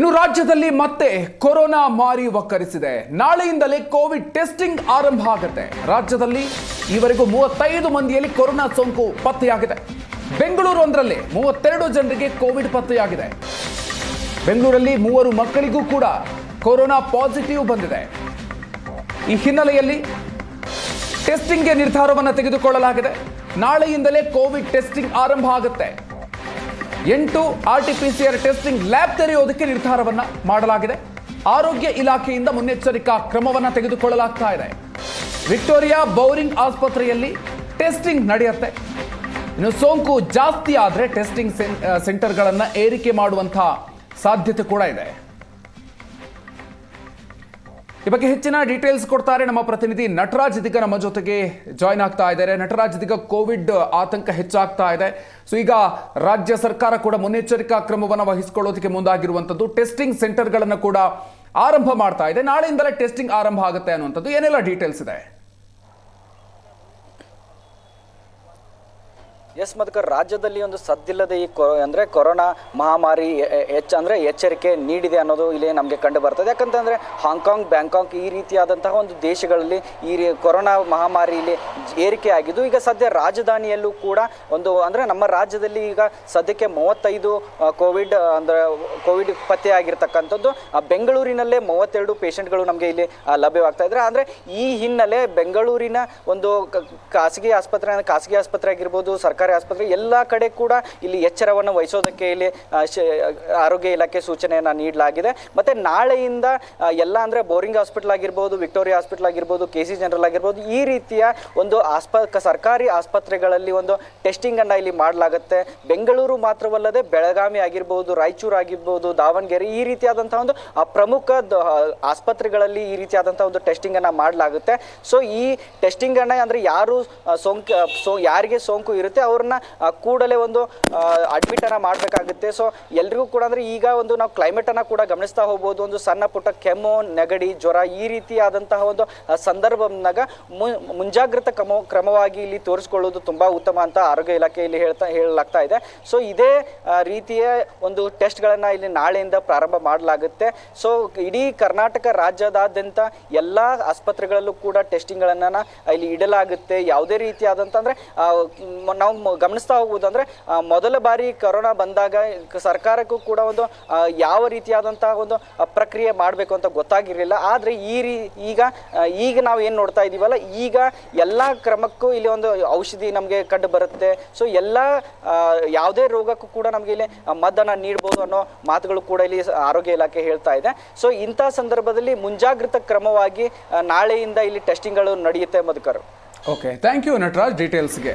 ಇನ್ನು ರಾಜ್ಯದಲ್ಲಿ ಮತ್ತೆ ಕೊರೋನಾ ಮಾರಿ ಒಕ್ಕರಿಸಿದೆ ನಾಳೆಯಿಂದಲೇ ಕೋವಿಡ್ ಟೆಸ್ಟಿಂಗ್ ಆರಂಭ ಆಗುತ್ತೆ. ರಾಜ್ಯದಲ್ಲಿ ಈವರೆಗೂ ಮೂವತ್ತೈದು ಮಂದಿಯಲ್ಲಿ ಕೊರೋನಾ ಸೋಂಕು ಪತ್ತೆಯಾಗಿದೆ. ಬೆಂಗಳೂರು ಒಂದರಲ್ಲಿ ಮೂವತ್ತೆರಡು ಜನರಿಗೆ ಕೋವಿಡ್ ಪತ್ತೆಯಾಗಿದೆ. ಬೆಂಗಳೂರಲ್ಲಿ ಮೂವರು ಮಕ್ಕಳಿಗೂ ಕೂಡ ಕೊರೋನಾ ಪಾಸಿಟಿವ್ ಬಂದಿದೆ. ಈ ಹಿನ್ನೆಲೆಯಲ್ಲಿ ಟೆಸ್ಟಿಂಗ್ಗೆ ನಿರ್ಧಾರವನ್ನು ತೆಗೆದುಕೊಳ್ಳಲಾಗಿದೆ. ನಾಳೆಯಿಂದಲೇ ಕೋವಿಡ್ ಟೆಸ್ಟಿಂಗ್ ಆರಂಭ ಆಗುತ್ತೆ. ಎಂಟು ಆರ್ ಟೆಸ್ಟಿಂಗ್ ಲ್ಯಾಬ್ ತೆರೆಯೋದಕ್ಕೆ ನಿರ್ಧಾರವನ್ನ ಮಾಡಲಾಗಿದೆ. ಆರೋಗ್ಯ ಇಲಾಖೆಯಿಂದ ಮುನ್ನೆಚ್ಚರಿಕಾ ಕ್ರಮವನ್ನ ತೆಗೆದುಕೊಳ್ಳಲಾಗ್ತಾ ಇದೆ. ವಿಕ್ಟೋರಿಯಾ ಬೌರಿಂಗ್ ಆಸ್ಪತ್ರೆಯಲ್ಲಿ ಟೆಸ್ಟಿಂಗ್ ನಡೆಯುತ್ತೆ. ಇನ್ನು ಸೋಂಕು ಜಾಸ್ತಿ ಆದರೆ ಟೆಸ್ಟಿಂಗ್ ಸೆಂಟರ್ಗಳನ್ನು ಏರಿಕೆ ಮಾಡುವಂತಹ ಸಾಧ್ಯತೆ ಕೂಡ ಇದೆ. ಈ ಬಗ್ಗೆ ಹೆಚ್ಚಿನ ಡೀಟೇಲ್ಸ್ ಕೊಡ್ತಾರೆ ನಮ್ಮ ಪ್ರತಿನಿಧಿ ನಟರಾಜ್ ಇದೀಗ ನಮ್ಮ ಜೊತೆಗೆ ಜಾಯ್ನ್ ಆಗ್ತಾ ಇದ್ದಾರೆ. ನಟರಾಜ್ ಇದೀಗ ಕೋವಿಡ್ ಆತಂಕ ಹೆಚ್ಚಾಗ್ತಾ ಇದೆ. ಸೊ ಈಗ ರಾಜ್ಯ ಸರ್ಕಾರ ಕೂಡ ಮುನ್ನೆಚ್ಚರಿಕಾ ಕ್ರಮವನ್ನು ವಹಿಸಿಕೊಳ್ಳೋದಕ್ಕೆ ಮುಂದಾಗಿರುವಂಥದ್ದು ಟೆಸ್ಟಿಂಗ್ ಸೆಂಟರ್ಗಳನ್ನು ಕೂಡ ಆರಂಭ ಮಾಡ್ತಾ ಇದೆ. ನಾಳೆಯಿಂದಲೇ ಟೆಸ್ಟಿಂಗ್ ಆರಂಭ ಆಗುತ್ತೆ ಅನ್ನುವಂಥದ್ದು. ಏನೆಲ್ಲ ಡೀಟೇಲ್ಸ್ ಇದೆ? ಎಸ್ ಮಧುಕರ್ ರಾಜ್ಯದಲ್ಲಿ ಒಂದು ಸದ್ದಿಲ್ಲದೆ ಈ ಕೊ ಅಂದರೆ ಕೊರೋನಾ ಮಹಾಮಾರಿ ಹೆಚ್ಚು ಅಂದರೆ ಎಚ್ಚರಿಕೆ ನೀಡಿದೆ ಅನ್ನೋದು ಇಲ್ಲಿ ನಮಗೆ ಕಂಡು ಬರ್ತದೆ. ಯಾಕಂತಂದರೆ ಹಾಂಗ್ಕಾಂಗ್ ಬ್ಯಾಂಕಾಕ್ ಈ ರೀತಿಯಾದಂತಹ ಒಂದು ದೇಶಗಳಲ್ಲಿ ಈ ಕೊರೋನಾ ಮಹಾಮಾರಿಯಲ್ಲಿ ಏರಿಕೆ ಆಗಿದ್ದು ಈಗ ಸದ್ಯ ರಾಜಧಾನಿಯಲ್ಲೂ ಕೂಡ ಒಂದು ಅಂದರೆ ನಮ್ಮ ರಾಜ್ಯದಲ್ಲಿ ಈಗ ಸದ್ಯಕ್ಕೆ ಮೂವತ್ತೈದು ಕೋವಿಡ್ ಅಂದರೆ ಕೋವಿಡ್ ಪತ್ತೆ ಆಗಿರ್ತಕ್ಕಂಥದ್ದು. ಆ, ಬೆಂಗಳೂರಿನಲ್ಲೇ ಮೂವತ್ತೆರಡು ಪೇಷಂಟ್ಗಳು ನಮಗೆ ಇಲ್ಲಿ ಲಭ್ಯವಾಗ್ತಾ ಇದ್ದಾರೆ ಅಂದರೆ ಈ ಹಿನ್ನೆಲೆ ಬೆಂಗಳೂರಿನ ಒಂದು ಖಾಸಗಿ ಆಸ್ಪತ್ರೆ ಖಾಸಗಿ ಆಸ್ಪತ್ರೆ ಆಗಿರ್ಬೋದು ಸರ್ಕಾರಿ ಆಸ್ಪತ್ರೆ ಎಲ್ಲ ಕಡೆ ಕೂಡ ಇಲ್ಲಿ ಎಚ್ಚರವನ್ನು ವಹಿಸೋದಕ್ಕೆ ಇಲ್ಲಿ ಆರೋಗ್ಯ ಇಲಾಖೆ ಸೂಚನೆಯನ್ನು ನೀಡಲಾಗಿದೆ. ಮತ್ತು ನಾಳೆಯಿಂದ ಎಲ್ಲ ಅಂದರೆ ಬೋರಿಂಗ್ ಹಾಸ್ಪಿಟಲ್ ಆಗಿರ್ಬೋದು, ವಿಕ್ಟೋರಿಯಾ ಹಾಸ್ಪಿಟಲ್ ಆಗಿರ್ಬೋದು, ಕೆ ಸಿ ಜನರಲ್ ಆಗಿರ್ಬೋದು, ಈ ರೀತಿಯ ಒಂದು ಆಸ್ಪ ಸರ್ಕಾರಿ ಆಸ್ಪತ್ರೆಗಳಲ್ಲಿ ಒಂದು ಟೆಸ್ಟಿಂಗನ್ನು ಇಲ್ಲಿ ಮಾಡಲಾಗುತ್ತೆ. ಬೆಂಗಳೂರು ಮಾತ್ರವಲ್ಲದೆ ಬೆಳಗಾವಿ ಆಗಿರ್ಬೋದು, ರಾಯಚೂರು ಆಗಿರ್ಬೋದು, ದಾವಣಗೆರೆ ಈ ರೀತಿಯಾದಂಥ ಒಂದು ಪ್ರಮುಖ ಆಸ್ಪತ್ರೆಗಳಲ್ಲಿ ಈ ರೀತಿಯಾದಂಥ ಒಂದು ಟೆಸ್ಟಿಂಗನ್ನು ಮಾಡಲಾಗುತ್ತೆ. ಸೊ ಈ ಟೆಸ್ಟಿಂಗನ್ನು ಅಂದರೆ ಯಾರು ಸೋಂಕು ಸೋ, ಯಾರಿಗೆ ಸೋಂಕು ಇರುತ್ತೆ ಅವ್ರನ್ನ ಕೂಡಲೇ ಒಂದು ಅಡ್ಮಿಟನ್ನು ಮಾಡಬೇಕಾಗುತ್ತೆ. ಸೊ ಎಲ್ರಿಗೂ ಕೂಡ ಅಂದರೆ ಈಗ ಒಂದು ನಾವು ಕ್ಲೈಮೇಟನ್ನು ಕೂಡ ಗಮನಿಸ್ತಾ ಹೋಗ್ಬೋದು. ಒಂದು ಸಣ್ಣ ಪುಟ್ಟ ಕೆಮ್ಮು, ನೆಗಡಿ, ಜ್ವರ ಈ ರೀತಿಯಾದಂತಹ ಒಂದು ಸಂದರ್ಭನಾಗ ಮುಂಜಾಗ್ರತಾ ಕ್ರಮ, ಕ್ರಮವಾಗಿ ಇಲ್ಲಿ ತೋರಿಸ್ಕೊಳ್ಳೋದು ತುಂಬ ಉತ್ತಮ ಅಂತ ಆರೋಗ್ಯ ಇಲಾಖೆ ಇಲ್ಲಿ ಹೇಳ್ತಾ, ಹೇಳಲಾಗ್ತಾ ಇದೆ. ಸೊ ಇದೇ ರೀತಿಯ ಒಂದು ಟೆಸ್ಟ್ಗಳನ್ನು ಇಲ್ಲಿ ನಾಳೆಯಿಂದ ಪ್ರಾರಂಭ ಮಾಡಲಾಗುತ್ತೆ. ಸೊ ಇಡೀ ಕರ್ನಾಟಕ ರಾಜ್ಯದಾದ್ಯಂತ ಎಲ್ಲ ಆಸ್ಪತ್ರೆಗಳಲ್ಲೂ ಕೂಡ ಟೆಸ್ಟಿಂಗ್ಗಳನ್ನು ಇಲ್ಲಿ ಇಡಲಾಗುತ್ತೆ. ಯಾವುದೇ ರೀತಿಯಾದಂಥ ಅಂದರೆ ನಾವು ಗಮನಿಸ್ತಾ ಹೋಗುವುದು ಅಂದರೆ ಮೊದಲ ಬಾರಿ ಕೊರೋನಾ ಬಂದಾಗ ಸರ್ಕಾರಕ್ಕೂ ಕೂಡ ಒಂದು ಯಾವ ರೀತಿಯಾದಂತಹ ಒಂದು ಪ್ರಕ್ರಿಯೆ ಮಾಡಬೇಕು ಅಂತ ಗೊತ್ತಾಗಿರಲಿಲ್ಲ. ಆದರೆ ಈ ರೀ, ಈಗ ಈಗ ನಾವು ಏನು ನೋಡ್ತಾ ಇದ್ದೀವಲ್ಲ ಈಗ ಎಲ್ಲ ಕ್ರಮಕ್ಕೂ ಇಲ್ಲಿ ಒಂದು ಔಷಧಿ ನಮಗೆ ಕಂಡು ಬರುತ್ತೆ. ಸೊ ಎಲ್ಲ ಯಾವುದೇ ರೋಗಕ್ಕೂ ಕೂಡ ನಮಗೆ ಇಲ್ಲಿ ಮದ್ದನ್ನು ನೀಡ್ಬೋದು ಅನ್ನೋ ಮಾತುಗಳು ಕೂಡ ಇಲ್ಲಿ ಆರೋಗ್ಯ ಇಲಾಖೆ ಹೇಳ್ತಾ ಇದೆ. ಸೊ ಇಂಥ ಸಂದರ್ಭದಲ್ಲಿ ಮುಂಜಾಗ್ರತಾ ಕ್ರಮವಾಗಿ ನಾಳೆಯಿಂದ ಇಲ್ಲಿ ಟೆಸ್ಟಿಂಗ್ಗಳು ನಡೆಯುತ್ತೆ, Madhukar. Okay thank you Nataraj ಡೀಟೇಲ್ಸ್ಗೆ